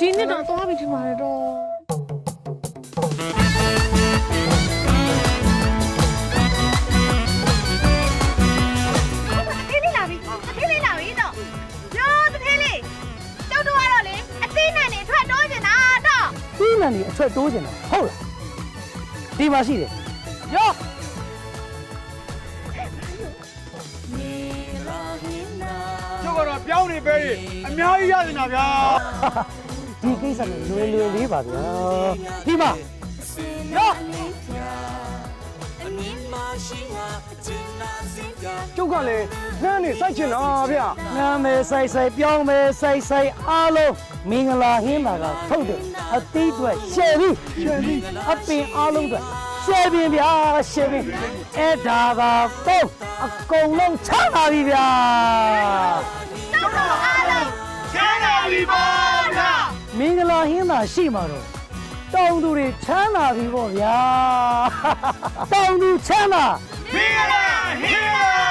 ဒီနှစ်တော့သွားပြီထင်ပါတယ်တော့သေးလေးလာပြီသေးလေးလာပြီတော့ရောတသေးလေးကျောက်တော့ကတော့လေအသေးနဲ့နေထွက်တော့ကျင်တာတော့ပြီးမှန်နေအထွက်တိုးကျင်တာဟုတ်လားဒီမှာရှိတယ်ရောကျုပ်ကတော့ပြောင်းနေပဲအများကြီးရနေတာဗျာ ဒီကိစ္စနဲ့လွယ်လွယ်လေးပါဗျာဒီမှာရောကျုပ်ကလည်းနှမ်းနေစိုက်ချင်တာဗျနှမ်းမယ်စိုက်စိုက်ပြောင်းမယ်စိုက်စိုက်အားလုံးမင်္ဂလာဟင်းပါကထုတ်တယ်အသီးတွေရှယ်ပြီရှယ်ပြီအပင်အားလုံးတွေရှယ်ပြီဗျာရှယ်ပြီအဲ့ဒါပါတော့အကုန်လုံးချပါပြီဗျာကျောက်တော့အားလုံးချမ်းသာပြီပါဗျာ မင်္ဂလာဟင်းသာရှိမှာတော့တောင်သူတွေချမ်းသာပြီပေါ့ဗျာတောင်သူချမ်းသာမင်္ဂလာဟေးလာမ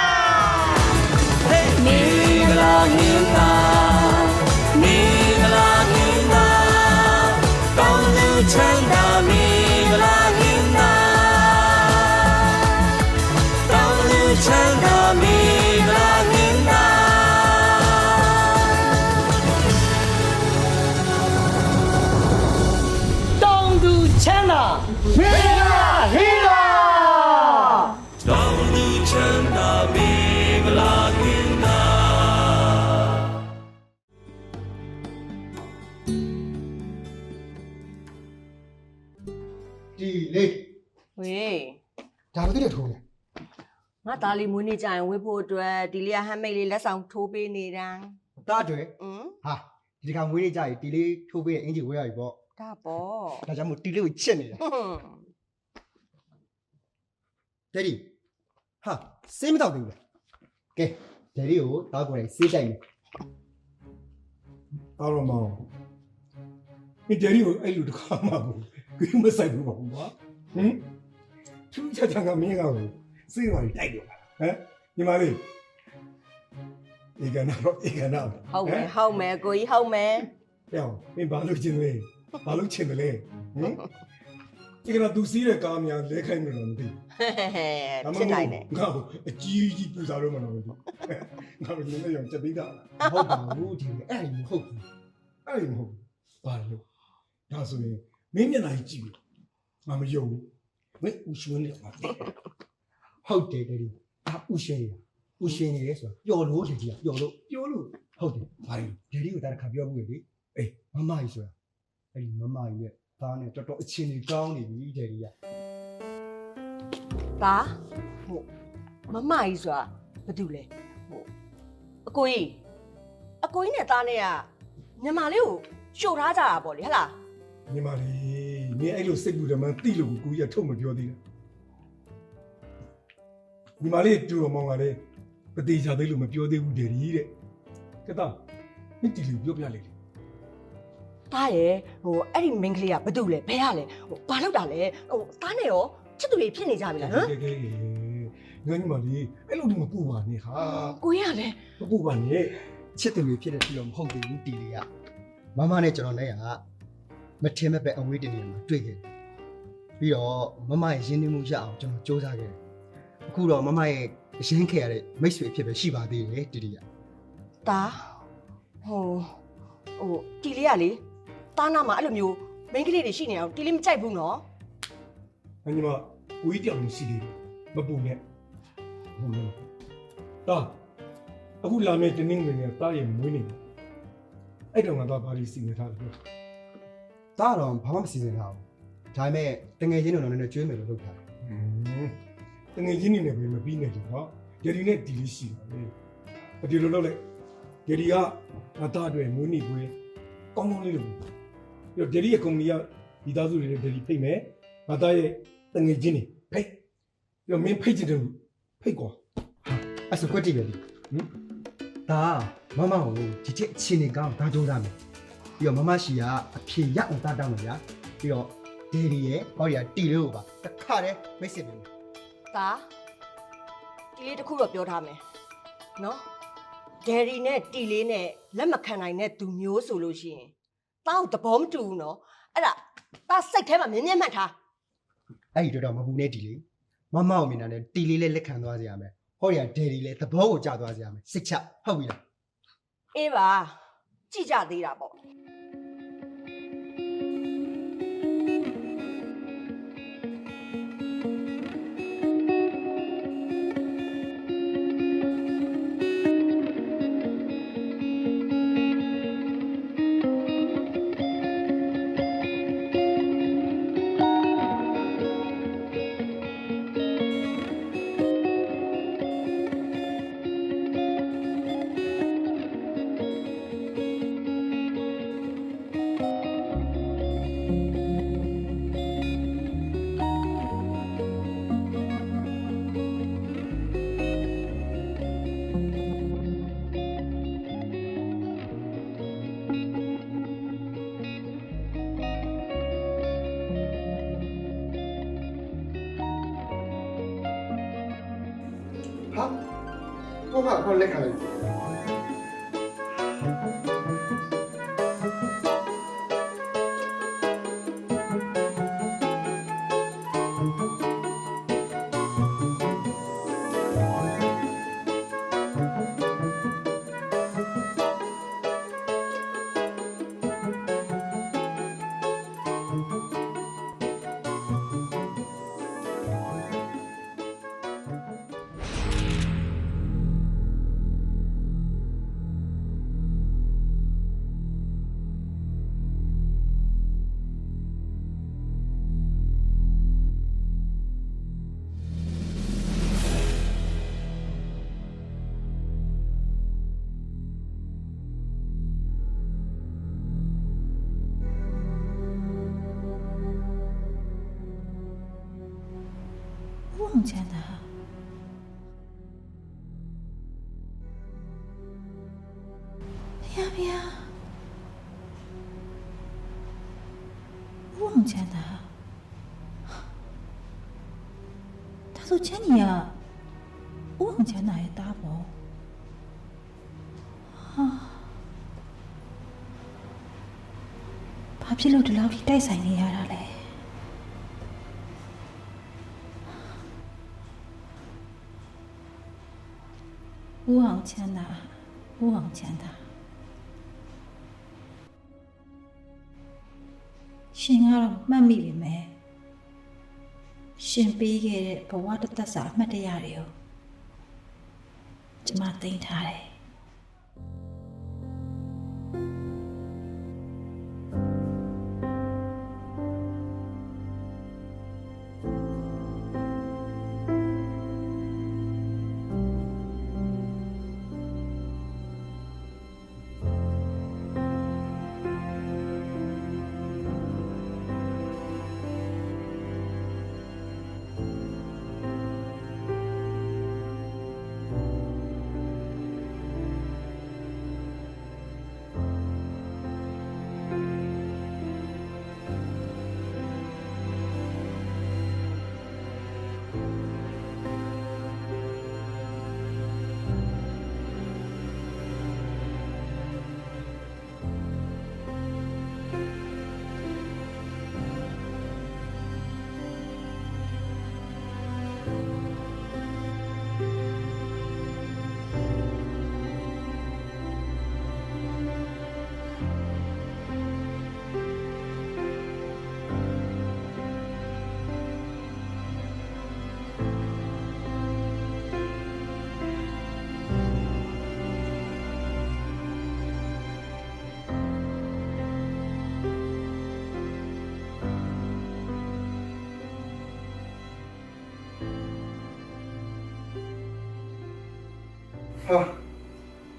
ဒါဘာလို့လဲထိုးလဲငါသားလေးမွေးနေ့ကြရင်ဝေးဖို့အတွက်ဒီလေးကဟမ်းမိတ်လေးလက်ဆောင်ထိုးပေးနေတာတားတွေอืมဟာဒီတစ်ခါမွေးနေ့ကြာရင်ဒီလေးထိုးပေးတဲ့အင်ဂျီဝဲရပြီပေါ့ဒါပေါ့ဒါကြောင့်မို့ဒီလေးကိုချစ်နေတာဟွန်းဒယ်ဒီဟာစေးမတော့သေးဘူးလားကဲဒယ်ဒီကိုတောက်ကိုယ်တိုင်စေးတိုက်မယ်အားလုံးမောင်ဒီဒယ်ရီကိုအဲ့လိုတစ်ခါမှဘူးကြီးမဆိုင်ဘူးပါဘူးကွာဟင် သူချာချာကမင်းကောင်ကိုစေးပါလိတိုက်တယ်ဟမ်ညီမလေးဧကနာတော့ဧကနာဟုတ်မယ်ဟုတ်မယ်ကိုကြီးဟုတ်မယ်ပြောင်းမင်းဘာလို့ချင်လဲဘာလို့ချင်တယ်လဲဟင်ဧကနာသူစီးတဲ့ကားများလဲခိုင်းမယ်တော့မသိဟဲ့ဟဲ့ဖြစ်နိုင်တယ်ငါ့ကိုအကြီးကြီးပူစားတော့မှတော့မသိငါတို့ညနေရောချက်သေးတာမဟုတ်ပါဘူးဒီလေးအဲ့ဒါမဟုတ်ဘူးအဲ့ဒီမဟုတ်ဘူးဘာလို့ဒါဆိုရင်မင်းမျက်နှာကြီးကြည့်လို့ငါမယုံဘူး မင်းဦးရွှင်းလေးငါသိတယ်ဟုတ်တယ်ဒယ်ဒီဒါဥရှင်ရဥရှင်ရယ်ဆိုတာပျော်လို့လေကြီးကပျော်လို့ပြောလို့ဟုတ်တယ်ဘာလို့ဒယ်ဒီကိုဒါတစ်ခါပြောမှုလေအေးမမကြီးဆိုတာအဲ့ဒီမမကြီးရဲ့သားနဲ့တော်တော်အချင်းကြီးကောင်းနေပြီဒယ်ဒီကဒါဟုတ်မမကြီးဆိုတာဘာတူလဲဟုတ်အကိုကြီးအကိုကြီးနဲ့သားနဲ့ကညမလေးကိုရှို့ထားကြတာပေါ့လေဟဟလားညီမလေး မင်းအဲ့လိုစိတ်ပူတယ်မှန်းသိလို့ကိုကြီးကထုတ်မပြောသေးတာညီမလေးတူတော်မောင်ကလည်းပတိချသေးလို့မပြောသေးဘူးဒေဒီတဲ့ကဲတော့မင်းတီလူပြောပြလိုက်လေသားရဲ့ဟိုအဲ့ဒီမိန်းကလေးကဘာတူလဲဘယ်ရလဲဟိုဘာလုပ်တာလဲဟိုသားနဲ့ရောချစ်သူတွေဖြစ်နေကြပြီလားဟမ်ကဲကဲကဲငါညီမလေးအဲ့လိုဒီမပူပါနဲ့ဟာကိုကြီးကလည်းမပူပါနဲ့ချစ်သူတွေဖြစ်တဲ့ပြီးတော့မဟုတ်သေးဘူးတီလီကမမနဲ့ကျွန်တော်နဲ့က မထင်မဲ့ပဲအဝေးတနေရာမှာတွေ့ခဲ့တယ်ပြီးတော့မမရဲ့ရင်းနှီးမှုရအောင်ကျွန်တော်စူးစမ်းခဲ့တယ်အခုတော့မမရဲ့အရင်ခဲ့ရတဲ့မိတ်ဆွေအဖြစ်ပဲရှိပါသေးတယ်တီလီကသားဟိုဟိုတီလေးကလေသားနာမှာအဲ့လိုမျိုးမိန်းကလေးတွေရှိနေအောင်တီလေးမကြိုက်ဘူးနော်ငါညီမကိုကြီးတောင်ရှိသေးတယ်မပူနဲ့ဟုတ်လားတာအခုလာမယ့်တင်းင်းငယ်ကတားရဲ့မွေးနေတယ်အဲ့တော့ငါတော့ဘာလို့စီနေထားလဲ ပြောဒါကတော့ဘာမှမစီစဉ်ထားဘူးဒါပေမဲ့တငယ်ချင်းတို့တော့လည်းကျွေးမယ်လို့လုပ်ထားတယ်တငယ်ချင်းနေနဲ့ပဲမပြီးနေတယ်နော်ဂျယ်ဒီနဲ့ဒီလေးရှိတာလေအဒီလိုလုပ်လိုက်ဂျယ်ဒီကငါသားအတွက်မွေးနေပွဲကောင်းကောင်းလေးလုပ်ပြီးတော့ဂျယ်ဒီရဲ့ကုမ္ပဏီကဒီသားစုတွေနဲ့ဂျယ်ဒီဖိတ်မယ်ငါသားရဲ့တငယ်ချင်းတွေဖိတ်ပြီးတော့မင်းဖိတ်ချင်တယ်လို့ဖိတ်ကွာအဲ့ဆိုကွက်တိပဲဒီဟင်ဒါမမကိုဒီချက်အချင်းနေကောင်းဒါကြိုးစားမယ် ပြီးတော့မမရှိကအဖြေရအောင်တားတောင်းမယ်ဗျာပြီးတော့ဒေဒီရဲ့ဟောရီကတီလေးကိုပါတစ်ခါတည်းမိတ်ဆက်ပေးမယ်သားတီလေးတစ်ခုတော့ပြောထားမယ်နော်ဒယ်ရီနဲ့တီလေးနဲ့လက်မခံနိုင်တဲ့သူမျိုးဆိုလို့ရှိရင်တောက်သဘောမတူဘူးနော်အဲ့ဒါတာစိတ်ထဲမှာမြင်းမြင်းမှတ်ထားအဲ့ဒီတော့တော့မပူနဲ့ဒီလေးမမအောင်မြင်တာနဲ့တီလေးလည်းလက်ခံသွားစေရမယ်ဟောရဒယ်ဒီလည်းသဘောကိုကြားသွားစေရမယ်စိတ်ချဟုတ်ပြီလားအေးပါကြည့်ကြသေးတာပေါ့ ဘော ကိုအောင်ချမ်းသာဖယားဖယားကိုအောင်ချမ်းသာဒါဆိုချမ်းကြီးကဦးအောင်ချမ်းသာရဲ့သားပေါ့ဟာဘာဖြစ်လို့ဒီလောက်ထိတိုက်ဆိုင်နေရတာလဲ ဦးအောင်ချမ်းသာဦးအောင်ချမ်းသာရှင်ကတော့မှတ်မိပြီမယ်ရှင်ပေးခဲ့တဲ့ဘဝတစ်သက်စာအမှတ်တရတွေကိုကျွန်မသိမ်းထားတယ်ဟာ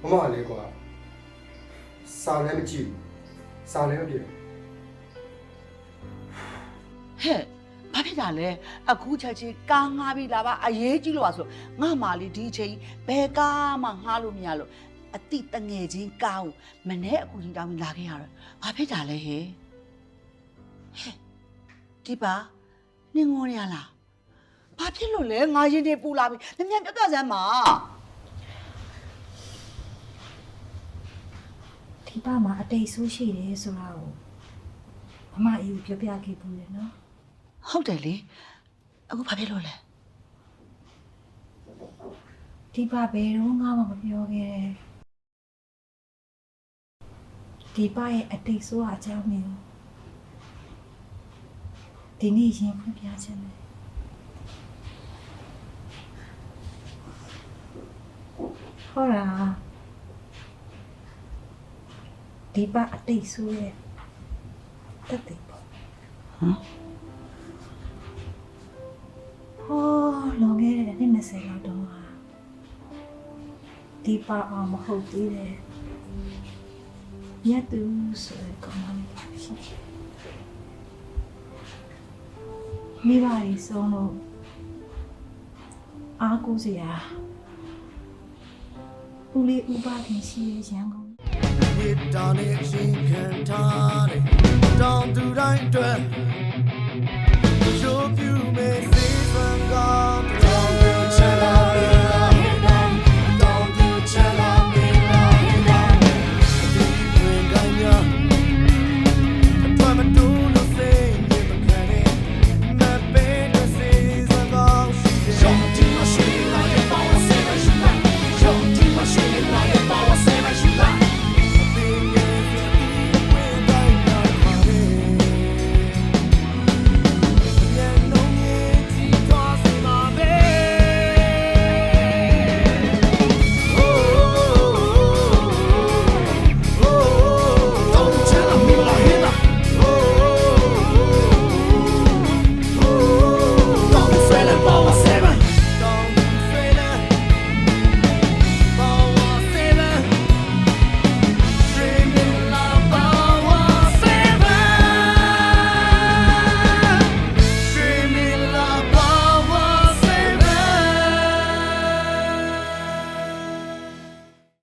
မမလေးကွာစာလည်းမကြည့်ဘူးစာလည်းမပြေဘူးဟဲ့ဘာဖြစ်တာလဲအခုချက်ချင်းကားငှားပြီးလာပါအရေးကြီးလို့ပါဆိုငါမာလေးဒီအချိန်ဘယ်ကားမှငှားလို့မရလို့အတိတငယ်ချင်းကားကိုမနေ့အခုချင်းတောင်းပြီးလာခဲ့ရတော့ဘာဖြစ်တာလဲဟဲ့ဟဲ့ဒီပါနင်ငေါ်ရလားဘာဖြစ်လို့လဲငါရင်တွေပူလာပြီမြန်မြန်ပြတ်ပြတ်စမ်းပါ ပမှာအတိတ်ဆိုးရှိတယ်ဆိုတာကိုမမအေးကိုပြောပြခဲ့ဘူးလေနော်ဟုတ်တယ်လေအခုဘာဖြစ်လို့လဲဒီပဘယ်တော့မှမပြောခဲ့တဲ့ဒီပရဲ့အတိတ်ဆိုးအကြောင်းမျိုးဒီနေ့ရင်ဖွင့်ပြချင်တယ်ဟောရာ ဒီပအတိတ်ဆိုးရဲ့တက်တယ်ပေါ့ဟမ်ဟောလွန်ခဲ့တဲ့နှစ်20လောက်တော့ဟာဒီပါအောင်မဟုတ်သေးတယ်မြတ်သူဆိုတဲ့ကောင်မလေးရှိတယ်မိဘကြီးဆုံးလို့အားကိုးစရာဦးလေးဥပခင်ရှိရဲ့ရန်ကုန် မြစ်တာနဲ့အရှင်ခံထားတယ်တောင်သူတိုင်းအတွက်